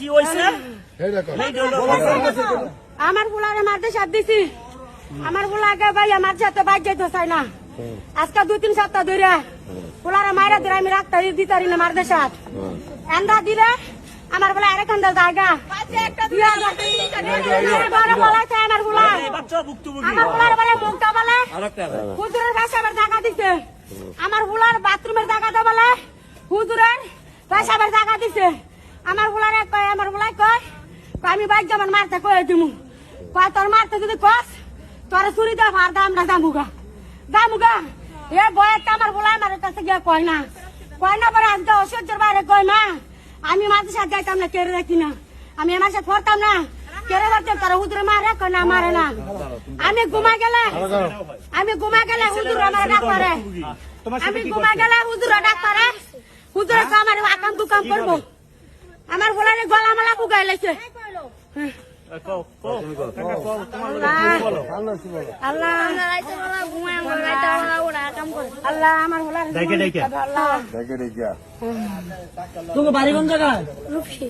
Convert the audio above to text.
কি হয়েছে আমার গুলারে মারতে সাপ দিছি। আমার গুলাকে ভাই আমার সাথে বাইক যেতে চাই না। আজকে দুই তিন সপ্তাহ ধরে গুলারে মাইরা ধরে আমি রাখতে দিতে পারি না মারতে সাপ এন্দা দিলে আমার বলে আরেক আন্দা জায়গা। আমার এই আমারগুলার বলে মুখটা বলে হুজুরের পেশাবের জায়গা দিছে। আমারগুলার বাথরুমের জায়গাটা বলে হুজুরের পেশাবের জায়গা দিছে। আমার গুলারে কয় আমার গুলাই কয় আমি বাইক যেমন মারতে কয়ে দিমু। কয় তোর মারতে যদি কস তোর চুরি দা ভার দাম না দামুগা দামুগা এ বয়েরটা আমার গুলাই মারের কাছে গিয়ে কয় না। কয় না পরে আজকে অসহ্যের বাইরে কয় না আমি মাঝে সাথে যাইতাম না কেড়ে রাখি না। আমি আমার সাথে পড়তাম না। কেড়ে রাখতে তারা হুজুরে মারে কয় না মারে না। আমি ঘুমা গেলে আমি ঘুমা গেলে হুজুর আমার ডাক করে। আমি ঘুমা গেলে হুজুর ডাক করে। হুজুর আমার আকাম দুকাম করব। আমার গোলারে গলা মালা পুকাই লাইছে বাড়ি কোন জায়গায়? রূপসী।